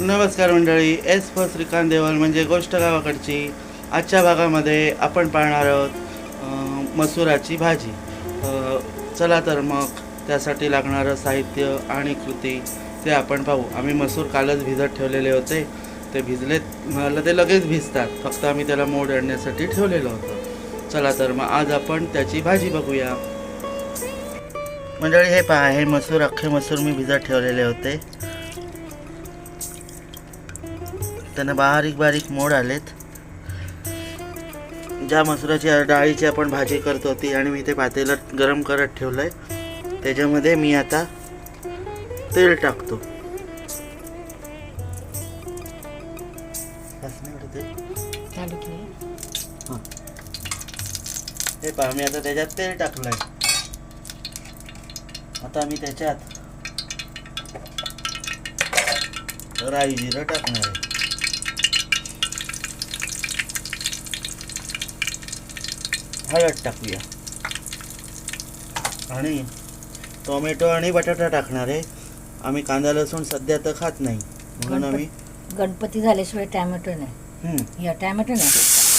नमस्कार मंडळी एस फ श्रीकांत देवल म्हणजे गोष्ट गावाकडची. आजच्या भागामध्ये आपण पाहणार आहोत मसुराची भाजी. चला तर मग त्यासाठी लागणारं साहित्य आणि कृती ते आपण पाहू. आम्ही मसूर कालच भिजत ठेवलेले होते. ते भिजलेत मला ते लगेच भिजतात. फक्त आम्ही त्याला मोड आणण्यासाठी ठेवलेलं होतं. चला तर मग आज आपण त्याची भाजी बघूया. मंडळी हे पहा हे मसूर अख्खे मसूर मी भिजत ठेवलेले होते. त्यांना बारीक बारीक मोड आलेत. ज्या मसुराची डाळीची आपण भाजी करतो ती आणि मी ते पातेलं गरम करत ठेवलंय त्याच्यामध्ये मी आता तेल टाकतो. हे पहा मी आता त्याच्यात तेल टाकलंय. आता मी त्याच्यात राई जिरं टाकणार आहे. हळद टाकूया. आणि टोमॅटो आणि बटाटा टाकणार आहे. आम्ही कांदा लसूण सध्या तर खात नाही. म्हणून आम्ही गणपती झाल्याशिवाय टॅमॅटो नाही. या टॅमॅटो नाही.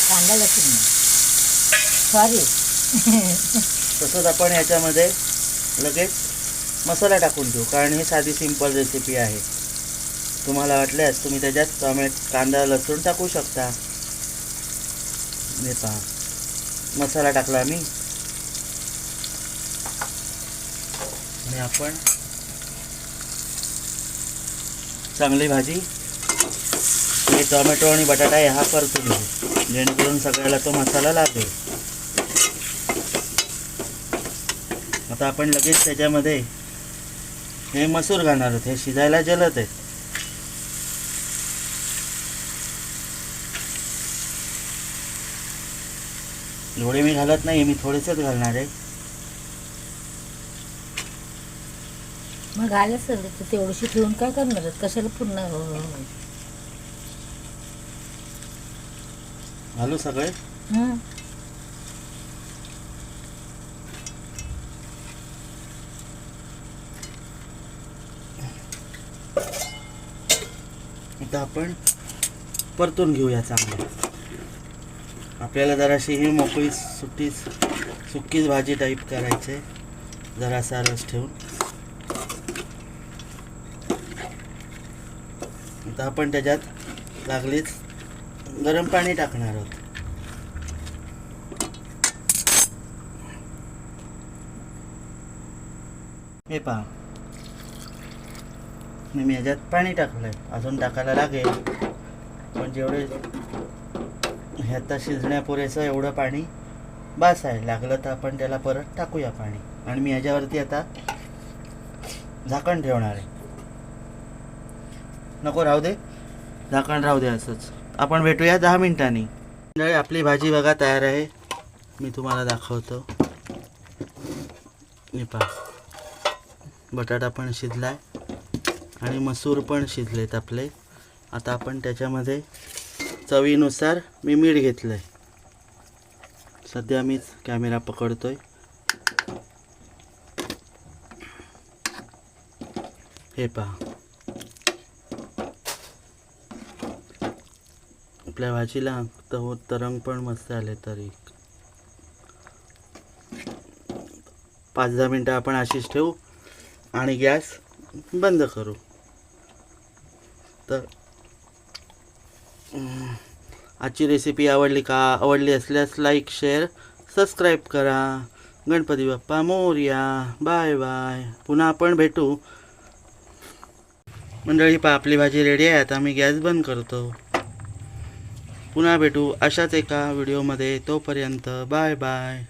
कांदा लसूण नाही. सॉरी तसंच आपण याच्यामध्ये लगेच मसाला टाकून देऊ. कारण ही साधी सिंपल रेसिपी आहे. तुम्हाला वाटल्यास तुम्ही त्याच्यात टोमॅट कांदा लसूण टाकू शकता. हे पहा. मसाला टाकला आम्ही. आणि आपण चांगली भाजी हे टोमॅटो आणि बटाटा ह्या हा परतून घेऊ. जेणेकरून सगळ्याला तो मसाला लागेल आता आपण लगेच त्याच्यामध्ये हे मसूर घालणार आहोत. हे शिजायला जलत आहेत एवढे मी घालत नाही मी थोडेसेच घालणार आहे मग घालच तर तेवढीशी ठेवून काय करणार आहेत? कशाला पूर्ण हो, हो, हो. घालू सगळे हं. आता आपण परतून घेऊया चांगलं आपल्याला जराशी ही मोकळी सुट्टी सुक्कीच भाजी टाईप करायचे जरासा रस ठेवून. आता आपण त्याच्यात लागलीच गरम पाणी टाकणार आहोत. हे पहा. मी मी ह्याच्यात पाणी टाकलंय. अजून टाकायला लागेल. पण जेवढे हे आता शिजण्यापुरेचं एवढं पाणी बास आहे. लागलं तर आपण त्याला परत टाकूया पाणी. आणि मी ह्याच्यावरती आता झाकण ठेवणार आहे. नको राहू दे. झाकण राहू दे असंच. आपण भेटूया दहा मिनिटांनी. मंडळी, आपली भाजी बघा तयार आहे. मी तुम्हाला दाखवतो. मी पहा. बटाटा पण शिजलाय. आणि मसूर पण शिजलेत आपले. आता आपण त्याच्यामध्ये चवीनुसार मी मीठ घेतलं आहे सध्या मीच कॅमेरा पकडतोय. हे पहा. आपल्या भाजीला तर तरंग पण मस्त आले तरी. पाच दहा मिनटं आपण अशीच ठेवू आणि गॅस बंद करू. तर आजची रेसिपी आवडली का? आवडली असल्यास लाईक शेअर सबस्क्राईब करा. गणपती बाप्पा मोर्या. बाय बाय पुन्हा आपण भेटू. मंडळी पा आपली भाजी रेडी आहे. आता मी गॅस बंद करतो. पुन्हा भेटू अशाच एका व्हिडिओमध्ये तोपर्यंत बाय बाय